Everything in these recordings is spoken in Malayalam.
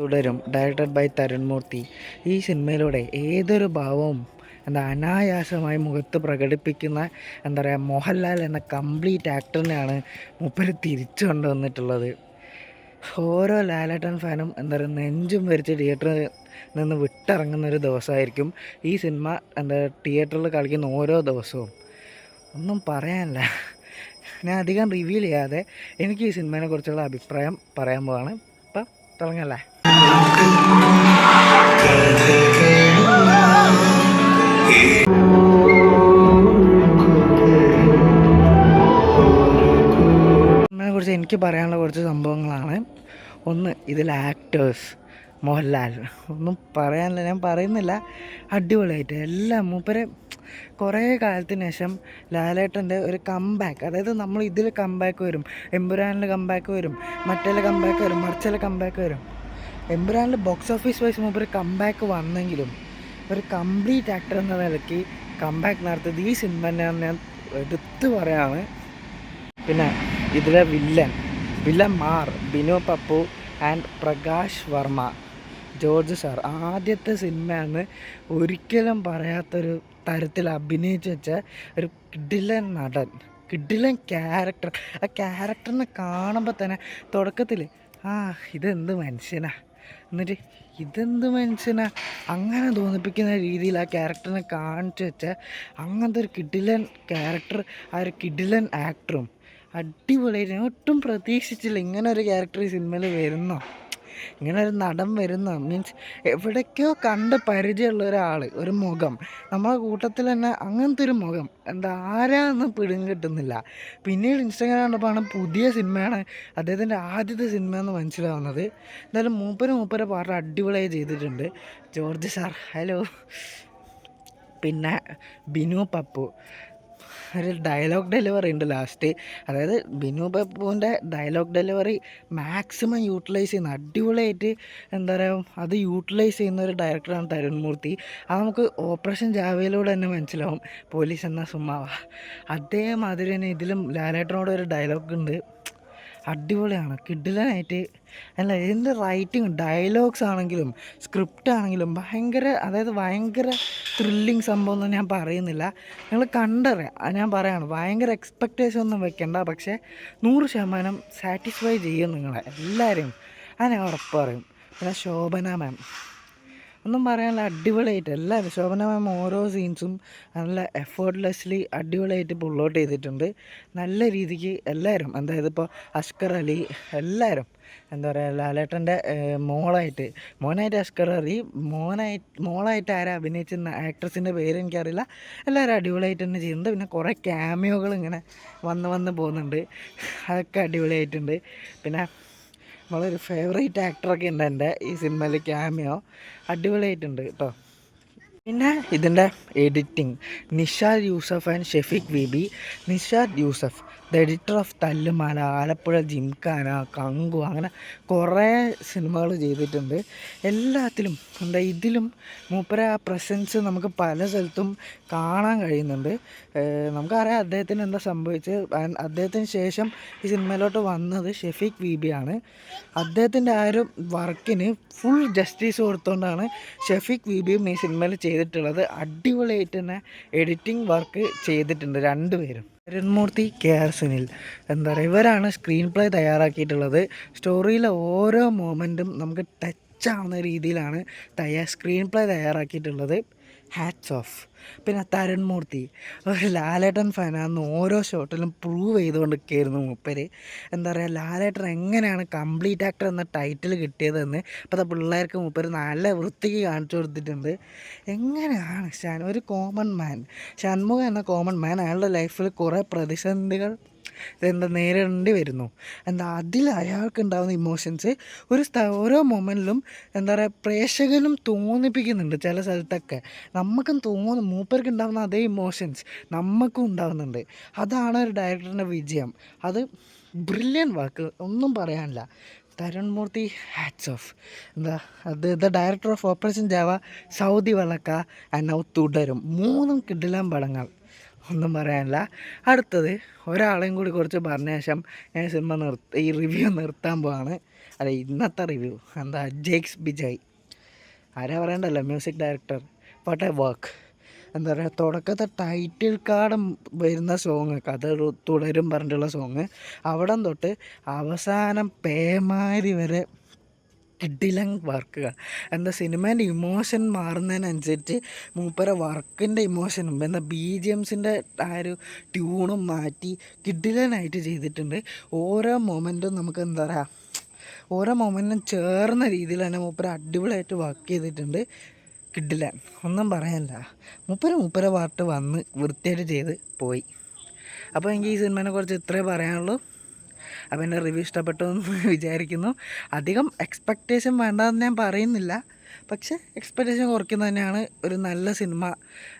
തുടരും. ഡയറക്റ്റഡ് ബൈ തരുൺ മൂർത്തി ഈ സിനിമയിലൂടെ ഏതൊരു ഭാവവും എന്താ അനായാസമായി മുഖത്ത് പ്രകടിപ്പിക്കുന്ന എന്താ പറയുക മോഹൻലാൽ എന്ന കംപ്ലീറ്റ് ആക്ടറിനെയാണ് മൂപ്പര് തിരിച്ചു കൊണ്ടുവന്നിട്ടുള്ളത്. ഓരോ ലാലേട്ടൻ ഫാനും എന്താ പറയുക നെഞ്ചും വരിച്ച് തിയേറ്ററിൽ നിന്ന് വിട്ടിറങ്ങുന്ന ഒരു ദിവസമായിരിക്കും ഈ സിനിമ എന്താ തിയേറ്ററിൽ കളിക്കുന്ന ഓരോ ദിവസവും. ഒന്നും പറയാനില്ല. ഞാൻ അധികം റിവീൽ ചെയ്യാതെ എനിക്ക് ഈ സിനിമയെ കുറിച്ചുള്ള അഭിപ്രായം പറയാൻ പോവാണ്. തുടങ്ങല്ലേ? സിനിമയെ കുറിച്ച് എനിക്ക് പറയാനുള്ള കുറച്ച് സംഭവങ്ങളാണ്. ഒന്ന് ഇതിൽ ആക്ടേഴ്സ് മോഹൻലാൽ. ഒന്നും പറയാനില്ല ഞാൻ പറയുന്നില്ല. അടിപൊളിയായിട്ട്. എല്ലാം മൂപ്പരെ കുറേ കാലത്തിന് ശേഷം ലാലേട്ടന്റെ ഒരു കംബാക്ക് അതായത് നമ്മൾ ഇതിൽ കംബാക്ക് വരും. എമ്പുരാനിൽ കംബാക്ക് വരും. മറ്റേല കംബാക്ക് വരും. മറിച്ചല കംബാക്ക് വരും. എമ്പുരാനിൽ ബോക്സ് ഓഫീസ് വൈസ് മൂപ്പര് കംബാക്ക് വന്നെങ്കിലും ഒരു കംപ്ലീറ്റ് ആക്ടർ എന്ന നിലയ്ക്ക് കംബാക്ക് നടത്തിയത് ഈ സിനിമ തന്നെയാണ് ഞാൻ എടുത്തു പറയാണ്. പിന്നെ ഇതിലെ വില്ലൻ വില്ലൻ മാർ ബിനു പപ്പു ആൻഡ് പ്രകാശ് വർമ്മ. ജോർജ് സാർ ആദ്യത്തെ സിനിമയാണ് ഒരിക്കലും പറയാത്തൊരു തരത്തിൽ അഭിനയിച്ച് വെച്ച ഒരു കിഡിലൻ നടൻ കിഡിലൻ ക്യാരക്ടർ ആ ക്യാരക്ടറിനെ കാണുമ്പോൾ തന്നെ തുടക്കത്തിൽ ആ ഇതെന്ത് മനുഷ്യനാ? എന്നിട്ട് ഇതെന്ത് മനുഷ്യനാ? അങ്ങനെ തോന്നിപ്പിക്കുന്ന രീതിയിൽ ആ ക്യാരക്ടറിനെ കാണിച്ചു വെച്ച അങ്ങനത്തെ ഒരു കിഡിലൻ ക്യാരക്ടർ ആ ഒരു കിഡിലൻ ആക്ടറും അടിപൊളിയായിട്ട് ഒട്ടും പ്രതീക്ഷിച്ചില്ല ഇങ്ങനെ ഒരു ക്യാരക്ടർ ഈ സിനിമയിൽ വരുന്നോ. ഇങ്ങനെ ഒരു നടൻ വരുന്ന മീൻസ് എവിടേക്കോ കണ്ട് പരിചയമുള്ള ഒരാൾ ഒരു മുഖം. നമ്മളെ കൂട്ടത്തിൽ തന്നെ അങ്ങനത്തെ ഒരു മുഖം. എന്താ ആരാന്ന് പിടും കിട്ടുന്നില്ല. പിന്നീട് ഇൻസ്റ്റാഗ്രാം കണ്ടപ്പോഴാണ് പുതിയ സിനിമയാണ് അദ്ദേഹത്തിന്റെ ആദ്യത്തെ സിനിമ എന്ന് മനസ്സിലാവുന്നത്. എന്തായാലും മൂപ്പര് മൂപ്പരെ പാട്ട് അടിപൊളിയായി ചെയ്തിട്ടുണ്ട്. ജോർജ് സാർ ഹലോ പിന്നെ ബിനു പപ്പു. ഒരു ഡയലോഗ് ഡെലിവറി ഉണ്ട് ലാസ്റ്റ് അതായത് ബിനു പപ്പുവിന്റെ ഡയലോഗ് ഡെലിവറി മാക്സിമം യൂട്ടിലൈസ് ചെയ്യുന്ന അടിപൊളിയായിട്ട് എന്താ പറയുക അത് യൂട്ടിലൈസ് ചെയ്യുന്ന ഒരു ഡയറക്ടറാണ് തരുൺ മൂർത്തി അത് നമുക്ക് ഓപ്പറേഷൻ ജാവയിലൂടെ തന്നെ മനസ്സിലാവും. പോലീസ് എന്ന സുമ്മാവ അതേമാതിരി തന്നെ ഇതിലും ലാലേട്ടനോട് ഒരു ഡയലോഗ് ഉണ്ട്. അടിപൊളിയാണ്. കിഡിലനായിട്ട് അല്ല എന്ത് റൈറ്റിംഗ് ഡയലോഗ്സ് ആണെങ്കിലും സ്ക്രിപ്റ്റ് ആണെങ്കിലും ഭയങ്കര അതായത് ഭയങ്കര ത്രില്ലിങ് സംഭവം ഒന്നും ഞാൻ പറയുന്നില്ല. നിങ്ങൾ കണ്ടറിയാം. ഞാൻ പറയാണ് ഭയങ്കര എക്സ്പെക്റ്റേഷൻ ഒന്നും വെക്കണ്ട. പക്ഷേ നൂറ് ശതമാനം സാറ്റിസ്ഫൈ ചെയ്യും നിങ്ങളെ. എല്ലാവരെയും അത് ഞാൻ ഉറപ്പ് പറയും. പിന്നെ ശോഭന മാം ഒന്നും പറയാനില്ല അടിപൊളിയായിട്ട്. എല്ലാവരും ശോഭന മാം ഓരോ സീൻസും നല്ല എഫേർട്ട്ലെസ്ലി അടിപൊളിയായിട്ട് പുള്ളോട്ട് ചെയ്തിട്ടുണ്ട്. നല്ല രീതിക്ക് എല്ലാവരും അതായത് ഇപ്പോൾ അഷ്കർ അലി എല്ലാവരും എന്താ പറയുക ലാലേട്ടന്റെ മോളായിട്ട് മോനായിട്ട് അഷ്കർ അലി മോനായി മോളായിട്ട് ആരാ അഭിനയിച്ച ആക്ട്രസിന്റെ പേര് എനിക്കറിയില്ല. എല്ലാവരും അടിപൊളിയായിട്ട് തന്നെ ചെയ്യുന്നുണ്ട്. പിന്നെ കുറേ ക്യാമിയോകൾ ഇങ്ങനെ വന്ന് വന്ന് പോകുന്നുണ്ട്. അതൊക്കെ അടിപൊളിയായിട്ടുണ്ട്. പിന്നെ നമ്മളൊരു ഫേവറേറ്റ് ആക്ടറൊക്കെ ഉണ്ട് എന്റെ ഈ സിനിമയിൽ ക്യാമിയോ അടിപൊളിയായിട്ടുണ്ട് കേട്ടോ. പിന്നെ ഇതിന്റെ editing Nishad Yusuf and Shafeeq Beebi. Nishad Yusuf. The editor of Thallumaala Alappuzha Gymkhana കങ്കു അങ്ങനെ കുറേ സിനിമകൾ ചെയ്തിട്ടുണ്ട്. എല്ലാത്തിലും എന്താ ഇതിലും മൂപ്പര ആ പ്രസൻസ് നമുക്ക് പല സ്ഥലത്തും കാണാൻ കഴിയുന്നുണ്ട്. നമുക്കറിയാം അദ്ദേഹത്തിന് എന്താ സംഭവിച്ചത്. അദ്ദേഹത്തിന് ശേഷം ഈ സിനിമയിലോട്ട് വന്നത് ഷെഫീഖ് ബീബിയാണ് അദ്ദേഹത്തിന്റെ ആ ഒരു വർക്കിന് ഫുൾ ജസ്റ്റിസ് കൊടുത്തുകൊണ്ടാണ് ഷെഫീഖ് ബീബിയും ഈ സിനിമയിൽ ചെയ്തിട്ടുള്ളത്. അടിപൊളിയായിട്ട് തന്നെ എഡിറ്റിംഗ് വർക്ക് ചെയ്തിട്ടുണ്ട് രണ്ടുപേരും. രൺമൂർത്തി കെ ആർ സുനിൽ. എന്താ പറയുക ഇവരാണ് സ്ക്രീൻ പ്ലേ തയ്യാറാക്കിയിട്ടുള്ളത്. സ്റ്റോറിയിലെ ഓരോ മൊമെന്റും നമുക്ക് ടച്ച് ആവുന്ന രീതിയിലാണ് തയ്യാ സ്ക്രീൻ പ്ലേ തയ്യാറാക്കിയിട്ടുള്ളത്. ഹാറ്റ്സ് ഓഫ് പിന്നെ തരുൺ മൂർത്തി ഒരു ലാലേട്ടൻ ഫാനാന്ന് ഓരോ ഷോട്ടിലും പ്രൂവ് ചെയ്തുകൊണ്ടിരിക്കുകയായിരുന്നു മൂപ്പര്. എന്താ പറയുക ലാലേട്ടൻ എങ്ങനെയാണ് കംപ്ലീറ്റ് ആക്ടർ എന്ന ടൈറ്റിൽ കിട്ടിയതെന്ന് ഇപ്പോഴത്തെ പിള്ളേർക്ക് മൂപ്പര് നല്ല വൃത്തിക്ക് കാണിച്ചു കൊടുത്തിട്ടുണ്ട്. എങ്ങനെയാണ് ഷാൻ? ഒരു കോമൺ മാൻ ഷൺമുഖം എന്ന കോമൺ മാൻ അയാളുടെ ലൈഫിൽ കുറേ പ്രതിസന്ധികൾ എന്താ നേരിടേണ്ടി വരുന്നു? എന്താ അതിൽ അയാൾക്ക് ഉണ്ടാകുന്ന ഇമോഷൻസ് ഒരു ഓരോ മൊമെന്റിലും എന്താ പറയുക പ്രേക്ഷകനും തോന്നിപ്പിക്കുന്നുണ്ട് ചില സ്ഥലത്തൊക്കെ. നമുക്കും തോന്നും മൂപ്പർക്ക് ഉണ്ടാകുന്ന അതേ ഇമോഷൻസ് നമുക്കും ഉണ്ടാകുന്നുണ്ട് അതാണ് ഒരു ഡയറക്ടറിന്റെ വിജയം. അത് ബ്രില്യൻ വാക്ക് ഒന്നും പറയാനില്ല. തരുൺ മൂർത്തി ഹാറ്റ്സ് ഓഫ് എന്താ അത് the director of Operation Java Saudi Vellakka and now Thudarum. മൂന്നും കിടിലം പടങ്ങൾ. ഒന്നും പറയാനില്ല. അടുത്തത് ഒരാളെയും കൂടി കുറച്ച് പറഞ്ഞ ശേഷം ഞാൻ സിനിമ നിർത്ത ഈ റിവ്യൂ നിർത്താൻ പോവാണ്. അല്ല ഇന്നത്തെ റിവ്യൂ. എന്താ? ജേക്സ് ബിജായ്. ആരാ പറയണ്ടല്ലോ? Music director. What a work എന്താ പറയുക തുടക്കത്തെ ടൈറ്റിൽ കാർഡും വരുന്ന സോങ് കഥ തുടരും പറഞ്ഞിട്ടുള്ള സോങ് അവിടം തൊട്ട് അവസാനം പേമാരി വരെ കിഡിലങ് വർക്കുക. എന്താ സിനിമേന്റെ ഇമോഷൻ മാറുന്നതിനനുസരിച്ച് മൂപ്പര വർക്കിന്റെ ഇമോഷനും എന്താ ബി ജി എംസിന്റെ ആ ഒരു ട്യൂണും മാറ്റി കിഡിലനായിട്ട് ചെയ്തിട്ടുണ്ട്. ഓരോ മൊമെന്റും നമുക്ക് എന്താ പറയുക ഓരോ മൊമെന്റും ചേർന്ന രീതിയിൽ തന്നെ മൂപ്പര അടിപൊളിയായിട്ട് വർക്ക് ചെയ്തിട്ടുണ്ട്. കിഡിലൻ ഒന്നും പറയാനില്ല മൂപ്പര മൂപ്പര പാട്ട് വന്ന് വൃത്തിയായിട്ട് ചെയ്ത് പോയി. അപ്പോൾ എനിക്ക് ഈ സിനിമേനെ കുറിച്ച് ഇത്രേ പറയാനുള്ളൂ. അപ്പോൾ എന്റെ റിവ്യൂ ഇഷ്ടപ്പെട്ടു എന്ന് വിചാരിക്കുന്നു. അധികം എക്സ്പെക്റ്റേഷൻ വേണ്ടതെന്ന് ഞാൻ പറയുന്നില്ല. പക്ഷേ എക്സ്പെക്റ്റേഷൻ കുറയ്ക്കുന്നത് തന്നെയാണ് ഒരു നല്ല സിനിമ.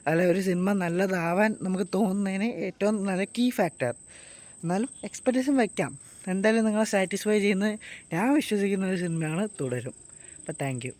അല്ലെ ഒരു സിനിമ നല്ലതാവാൻ നമുക്ക് തോന്നുന്നതിന് ഏറ്റവും നല്ല കീ ഫാക്ടർ എന്നാലും എക്സ്പെക്റ്റേഷൻ വയ്ക്കാം എന്തായാലും നിങ്ങളെ സാറ്റിസ്ഫൈ ചെയ്യുന്ന ഞാൻ വിശ്വസിക്കുന്ന ഒരു സിനിമയാണ് തുടരും. അപ്പോൾ താങ്ക്